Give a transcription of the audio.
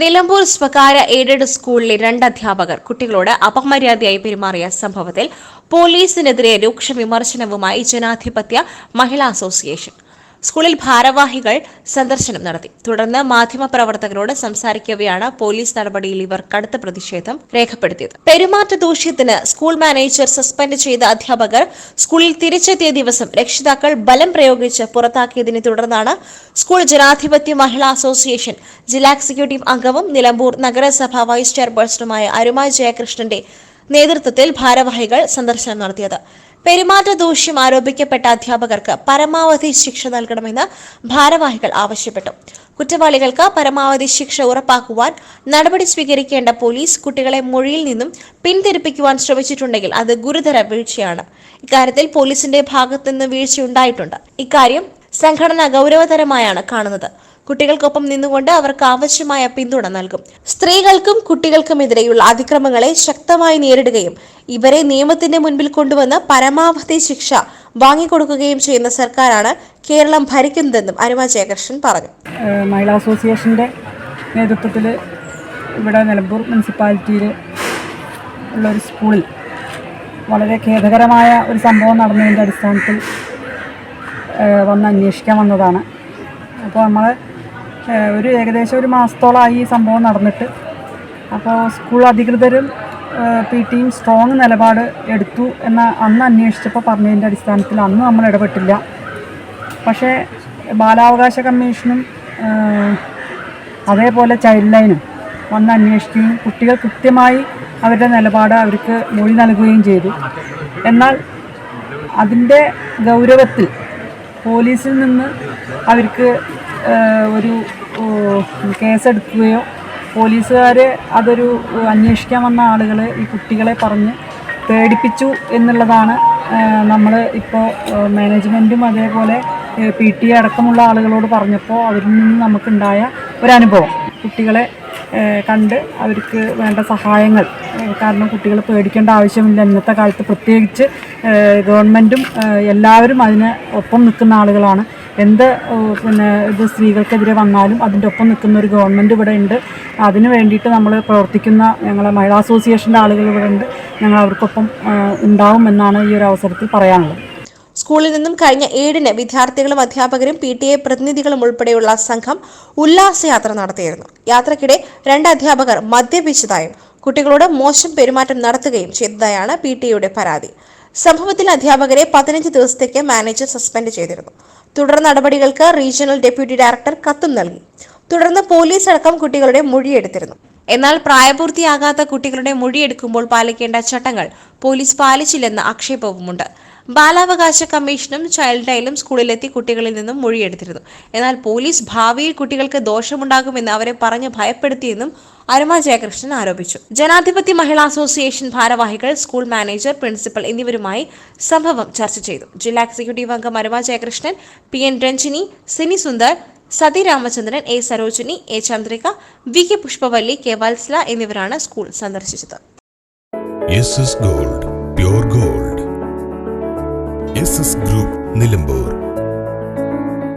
നിലമ്പൂർ സ്വകാര്യ എയ്ഡഡ് സ്കൂളിലെ രണ്ട് അധ്യാപകർ കുട്ടികളോട് അപമര്യാദയായി പെരുമാറിയ സംഭവത്തിൽ പോലീസിനെതിരെ രൂക്ഷ വിമർശനവുമായി ജനാധിപത്യ മഹിളാ അസോസിയേഷൻ. സ്കൂളിൽ ഭാരവാഹികൾ സന്ദർശനം നടത്തി. തുടർന്ന് മാധ്യമപ്രവർത്തകരോട് സംസാരിക്കവെയാണ് പോലീസ് നടപടിയിൽ ഇവർ കടുത്ത പ്രതിഷേധം രേഖപ്പെടുത്തിയത്. പെരുമാറ്റ ദൂഷ്യത്തിന് സ്കൂൾ മാനേജർ സസ്പെൻഡ് ചെയ്ത അധ്യാപകർ സ്കൂളിൽ തിരിച്ചെത്തിയ ദിവസം രക്ഷിതാക്കൾ ബലം പ്രയോഗിച്ച് പുറത്താക്കിയതിനെ തുടർന്നാണ് സ്കൂൾ ജനാധിപത്യ മഹിളാ അസോസിയേഷൻ ജില്ലാ എക്സിക്യൂട്ടീവ് അംഗവും നിലമ്പൂർ നഗരസഭാ വൈസ് ചെയർപേഴ്സണുമായ അരുമ ജയകൃഷ്ണന്റെ നേതൃത്വത്തിൽ ഭാരവാഹികൾ സന്ദർശനം നടത്തിയത്. പെരുമാറ്റ ദൂഷ്യം ആരോപിക്കപ്പെട്ട അധ്യാപകർക്ക് പരമാവധി ശിക്ഷ നൽകണമെന്ന് ഭാരവാഹികൾ ആവശ്യപ്പെട്ടു. കുറ്റവാളികൾക്ക് പരമാവധി ശിക്ഷ ഉറപ്പാക്കുവാൻ നടപടി സ്വീകരിക്കേണ്ട പോലീസ് കുട്ടികളെ മൊഴിയിൽ നിന്നും പിന്തിരിപ്പിക്കുവാൻ ശ്രമിച്ചിട്ടുണ്ടെങ്കിൽ അത് ഗുരുതര വീഴ്ചയാണ്. ഇക്കാര്യത്തിൽ പോലീസിന്റെ ഭാഗത്തുനിന്ന് വീഴ്ചയുണ്ടായിട്ടുണ്ട്. ഇക്കാര്യം സംഘടന ഗൗരവതരമായാണ് കാണുന്നത്. കുട്ടികൾക്കൊപ്പം നിന്നുകൊണ്ട് അവർക്ക് ആവശ്യമായ പിന്തുണ നൽകും. സ്ത്രീകൾക്കും കുട്ടികൾക്കും എതിരെയുള്ള അതിക്രമങ്ങളെ ശക്തമായി നേരിടുകയും ഇവരെ നിയമത്തിന്റെ മുൻപിൽ കൊണ്ടുവന്ന് പരമാവധി ശിക്ഷ വാങ്ങിക്കൊടുക്കുകയും ചെയ്യുന്ന സർക്കാരാണ് കേരളം ഭരിക്കുന്നതെന്നും അരുമ ജയകൃഷ്ണൻ പറഞ്ഞു. മഹിളാ അസോസിയേഷന്റെ നേതൃത്വത്തിൽ ഇവിടെ നിലമ്പൂർ മുനിസിപ്പാലിറ്റിയിൽ ഉള്ള ഒരു സ്കൂളിൽ വളരെ ഖേദകരമായ ഒരു സംഭവം നടന്നതിന്റെ അടിസ്ഥാനത്തിൽ വന്ന് അന്വേഷിക്കാൻ വന്നതാണ്. അപ്പോൾ നമ്മൾ ഒരു ഏകദേശം ഒരു മാസത്തോളമായി ഈ സംഭവം നടന്നിട്ട്. അപ്പോൾ സ്കൂൾ അധികൃതരും പി ടിയും സ്ട്രോങ് നിലപാട് എടുത്തു എന്ന അന്ന് അന്വേഷിച്ചപ്പോൾ പറഞ്ഞതിന്റെ അടിസ്ഥാനത്തിൽ അന്ന് നമ്മൾ ഇടപെട്ടില്ല. പക്ഷേ ബാലാവകാശ കമ്മീഷനും അതേപോലെ ചൈൽഡ് ലൈനും വന്ന് അന്വേഷിക്കുകയും കുട്ടികൾ കൃത്യമായി അവരുടെ നിലപാട് അവർക്ക് മൊഴി നൽകുകയും ചെയ്തു. എന്നാൽ അതിന്റെ ഗൗരവത്തിൽ പോലീസിൽ നിന്ന് അവർക്ക് ഒരു കേസെടുക്കുകയോ പോലീസുകാർ അതൊരു അന്വേഷിക്കാൻ വന്ന ആളുകൾ ഈ കുട്ടികളെ പറഞ്ഞ് പേടിപ്പിച്ചു എന്നുള്ളതാണ് നമ്മൾ ഇപ്പോൾ മാനേജ്മെന്റും അതേപോലെ പി ടി അടക്കമുള്ള ആളുകളോട് പറഞ്ഞപ്പോൾ അവരിൽ നിന്ന് നമുക്കുണ്ടായ ഒരനുഭവം. കുട്ടികളെ കണ്ട് അവർക്ക് വേണ്ട സഹായങ്ങൾ കാരണം കുട്ടികൾ പേടിക്കേണ്ട ആവശ്യമില്ല. ഇന്നത്തെ കാലത്ത് പ്രത്യേകിച്ച് ഗവൺമെന്റും എല്ലാവരും അതിന് ഒപ്പം നിൽക്കുന്ന ആളുകളാണ്. എന്ത് പിന്നെ ഇത് സ്ത്രീകൾക്കെതിരെ വന്നാലും അതിന്റെ ഒപ്പം നിൽക്കുന്ന ഒരു ഗവൺമെന്റ് ഇവിടെ ഉണ്ട്. അതിന് വേണ്ടിയിട്ട് നമ്മൾ പ്രവർത്തിക്കുന്ന ഞങ്ങളെ മഹിളാ അസോസിയേഷന്റെ ആളുകൾ ഇവിടെ ഉണ്ട്. ഞങ്ങൾ അവർക്കൊപ്പം ഏഹ് ഉണ്ടാവും എന്നാണ് ഈ ഒരു അവസരത്തിൽ പറയാനുള്ളത്. സ്കൂളിൽ നിന്നും കഴിഞ്ഞ ഏഴിന് വിദ്യാർത്ഥികളും അധ്യാപകരും പി ടി എ പ്രതിനിധികളും ഉൾപ്പെടെയുള്ള സംഘം ഉല്ലാസയാത്ര നടത്തിയിരുന്നു. യാത്രക്കിടെ രണ്ട് അധ്യാപകർ മദ്യപിച്ചതായും കുട്ടികളോട് മോശം പെരുമാറ്റം നടത്തുകയും ചെയ്തതായാണ് പി ടി എയുടെ പരാതി. സംഭവത്തിൽ അധ്യാപകരെ പതിനഞ്ച് ദിവസത്തേക്ക് മാനേജർ സസ്പെൻഡ് ചെയ്തിരുന്നു. തുടർ നടപടികൾക്ക് റീജിയണൽ ഡെപ്യൂട്ടി ഡയറക്ടർ കത്തും നൽകി. തുടർന്ന് പോലീസ് അടക്കം കുട്ടികളുടെ മൊഴിയെടുത്തിരുന്നു. എന്നാൽ പ്രായപൂർത്തിയാകാത്ത കുട്ടികളുടെ മൊഴിയെടുക്കുമ്പോൾ പാലിക്കേണ്ട ചട്ടങ്ങൾ പോലീസ് പാലിച്ചില്ലെന്ന ആക്ഷേപവുമുണ്ട്. ബാലാവകാശ കമ്മീഷനും ചൈൽഡ് ലൈനും സ്കൂളിലെത്തി കുട്ടികളിൽ നിന്നും മൊഴിയെടുത്തിരുന്നു. എന്നാൽ പോലീസ് ഭാവിയിൽ കുട്ടികൾക്ക് ദോഷമുണ്ടാകുമെന്ന് അവരെ പറഞ്ഞ് ഭയപ്പെടുത്തിയെന്നും അരുമ ജയകൃഷ്ണൻ ആരോപിച്ചു. ജനാധിപത്യ മഹിളാ അസോസിയേഷൻ ഭാരവാഹികൾ സ്കൂൾ മാനേജർ പ്രിൻസിപ്പൽ എന്നിവരുമായി സംഭവം ചർച്ച ചെയ്തു. ജില്ലാ എക്സിക്യൂട്ടീവ് അംഗം Aruma Jayakrishnan P N Ranjini Sini Sundar Sathi Ramachandran A Sarojini A Chandrika V K Pushpavalli K Valsala എന്നിവരാണ് സ്കൂൾ സന്ദർശിച്ചത്. Gold gold. ഗ്രൂപ്പ് നിലമ്പൂർ.